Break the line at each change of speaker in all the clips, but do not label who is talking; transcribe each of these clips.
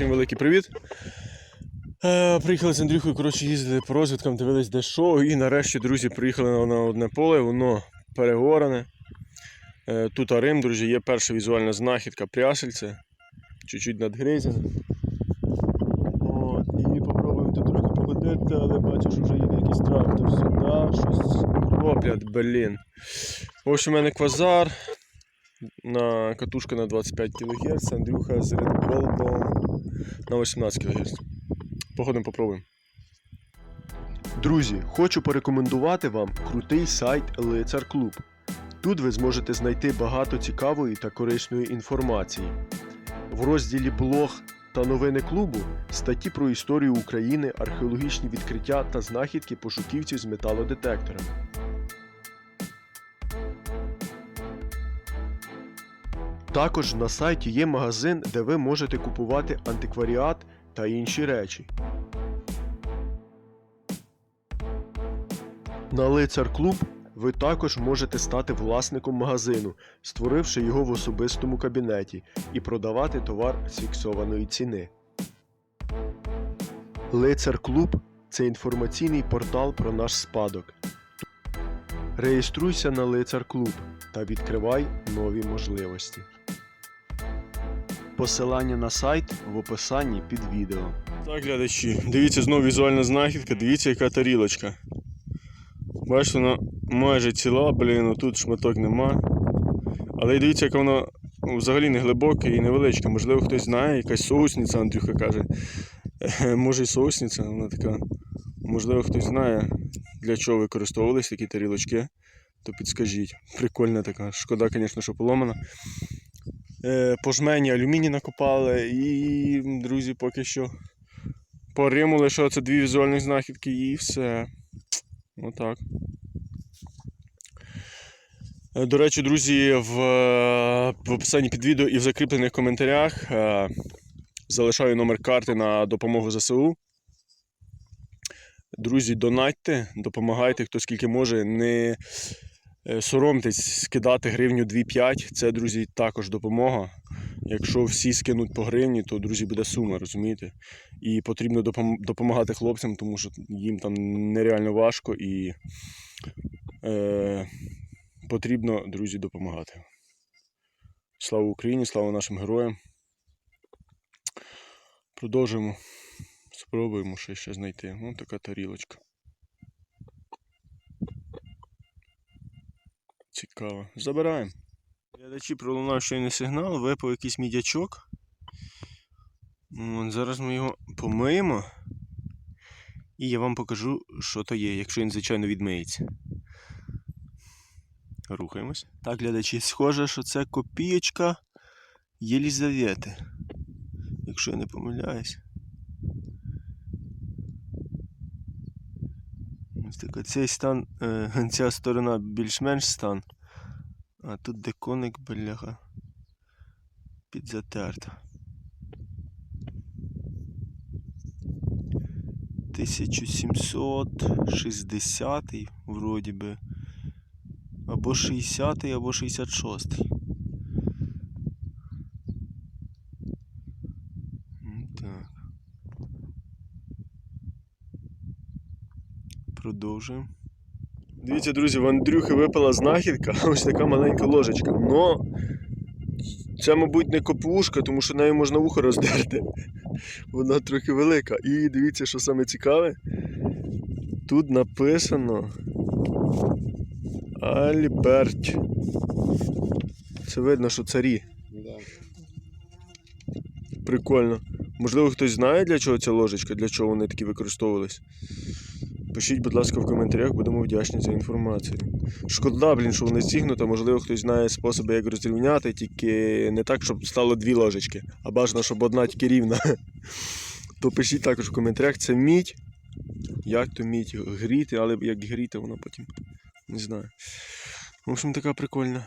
Всім великий привіт. Е, приїхали з Андрюхою, коротше, їздили по розвідкам, дивились де що. І нарешті, друзі, приїхали на, одне поле, воно перегорене. Е, тут Арим, друзі, є перша візуальна знахідка прясельце. Чуть-чуть надгризене. І попробуємо тут трохи походити, але бачу, що вже їде якийсь трактор сюди, щось роблять, блін. В общем, у мене квазар. На катушка на 25 кГц, Андрюха з Gold на 18 кГц. Походимо попробуємо. Друзі, хочу порекомендувати вам крутий сайт Лицар Клуб. Тут ви зможете знайти багато цікавої та корисної інформації. В розділі блог та новини клубу статті про історію України, археологічні відкриття та знахідки пошуківців з металодетекторами. Також на сайті є магазин, де ви можете купувати антикваріат та інші речі. На Лицар Клуб ви також можете стати власником магазину, створивши його в особистому кабінеті і продавати товар з фіксованої ціни. Лицар Клуб це інформаційний портал про наш спадок. Реєструйся на Лицар Клуб та відкривай нові можливості. Посилання на сайт в описанні під відео. Так, глядачі, дивіться знову візуальна знахідка, дивіться, яка тарілочка. Бачите, вона майже ціла, блін, тут шматок нема. Але дивіться, яка вона взагалі не глибока і невеличка. Можливо, хтось знає, якась соусниця, Андрюха каже. Може і соусниця, вона така. Можливо, хтось знає, для чого використовувались такі тарілочки, то підскажіть. Прикольна така. Шкода, звісно, що поломана. Е, По жмені алюміній накопали і, друзі, поки що Риму лише дві візуальні знахідки і все. Отак. Е, До речі, друзі, в, в описанні під відео і в закріплених коментарях е, залишаю номер карти на допомогу ЗСУ. Друзі, донатьте, допомагайте, хто скільки може. Не соромтесь скидати гривню 2-5. Це, друзі, також допомога. Якщо всі скинуть по гривні, то, друзі, буде сума, розумієте? І потрібно допомагати хлопцям, тому що їм там нереально важко і е, потрібно, друзі, допомагати. Слава Україні, слава нашим героям. Продовжуємо. Спробуємо ще, ще знайти. Ось така тарілочка. Цікаво. Забираємо. Глядачі пролунав щойно сигнал, випав якийсь мідячок. От, зараз ми його помиємо. І я вам покажу, що то є, якщо він, звичайно, відмиється. Рухаємось. Так, глядачі, схоже, що це копієчка Єлізавети. Якщо я не помиляюсь. Ось так, цей стан, е, ця сторона більш-менш стан. А тут де коник, бляха. Підзатерта. 1760 вроді би. Або 60 або 66 М, Так. Продовжуємо. Дивіться, друзі, в Андрюхи випала знахідка, ось така маленька ложечка. Но це, мабуть, не копушка, тому що нею можна вухо роздерти. Вона трохи велика. І дивіться, що саме цікаве. Тут написано Альберт. Це видно, що царі. Прикольно. Можливо, хтось знає, для чого ця ложечка, для чого вони такі використовувались. Пишіть, будь ласка, в коментарях, будемо вдячні за інформацію. Шкода, блін, що вона зігнута, можливо, хтось знає способи, як розрівняти, тільки не так, щоб стало дві ложечки, а бажано, щоб одна тільки рівна. То пишіть також в коментарях, це мідь. Як то мідь гріти, але як гріти, вона потім. Не знаю. В общем, така прикольна.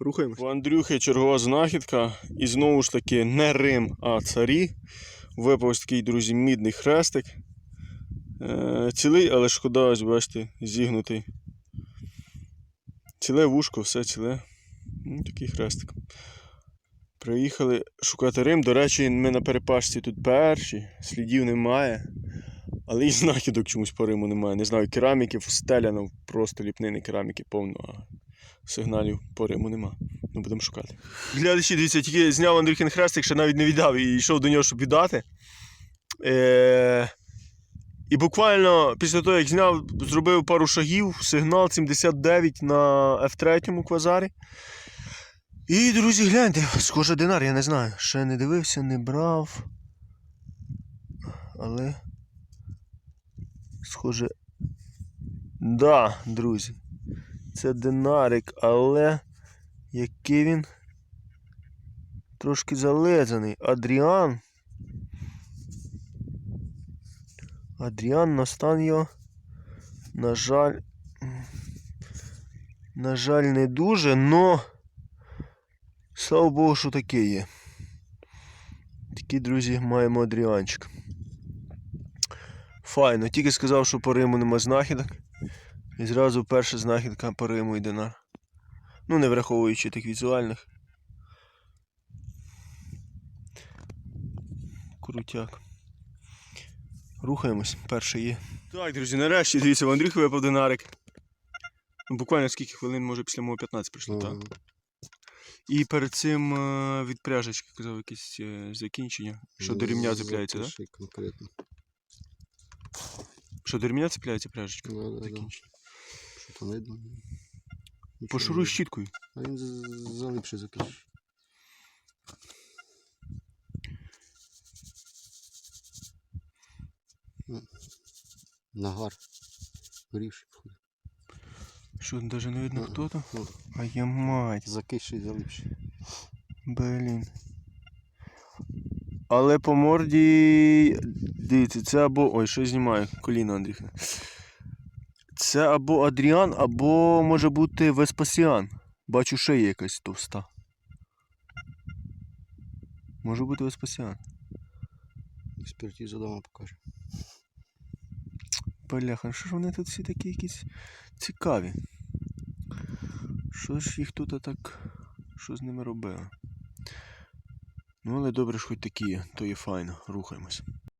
Рухаємось. У Андрюхи чергова знахідка. І знову ж таки не Рим, а царі. Випав такий, друзі, мідний хрестик. Е, цілий, але шкода, ось бачите, зігнутий. Ціле вушко, все ціле. Ну, такий хрестик. Приїхали шукати Рим. До речі, ми на перепашці тут перші, слідів немає. Але і знахідок чомусь по Риму немає. Не знаю, кераміки встеляно, просто ліпнини кераміки повно, а сигналів по Риму нема. Ну, будемо шукати. Глядачі, дивіться, тільки зняв Андрюхін хрестик, ще навіть не віддав і йшов до нього, щоб віддати. Е- і буквально після того, як зняв, зробив пару шагів, сигнал 79 на F3 квазарі. І, друзі, гляньте, схоже динар, я не знаю. Ще не дивився, не брав. Але. Схоже. Да, друзі. Це динарик, але який він трошки залезаний. Адріан. Адріан на стан його. На жаль. На жаль, не дуже, но. Слава Богу, що таке є. Такі, друзі, маємо Адріанчик. Файно, тільки сказав, що по Риму нема знахідок. І зразу перша знахідка по Риму і динар. Ну, не враховуючи тих візуальних. Крутяк. Рухаємось, перший є. Так, друзі, нарешті дивіться, в Андрюхи випав динарик. Ну, Буквально скільки хвилин, може після мого 15 прийшло, так? І перед цим е, від пряжечки казав якесь е, закінчення. Що до рівня цепляється, так? Да?
конкретно.
Що до рівня цепляється пряжечка? Закінчення.
Що там видно?
Пошуруй щіткою.
А він з- залипший закриш. Нагар. Горівший входить.
Що навіть не видно хто там?
Ну,
А я мать,
Закисший, залипший.
блін. Але по морді. Дивіться, це або. Ой, що знімаю, коліно Андріха. Це або Адріан, або може бути Веспасіан. Бачу, шия якась товста. Може бути Веспасіан.
Експертиза дома покаже.
Бляха, що ж вони тут всі такі якісь цікаві? Що ж їх тут так. Що з ними робили? Ну, але добре ж хоч такі то є файно, рухаємось.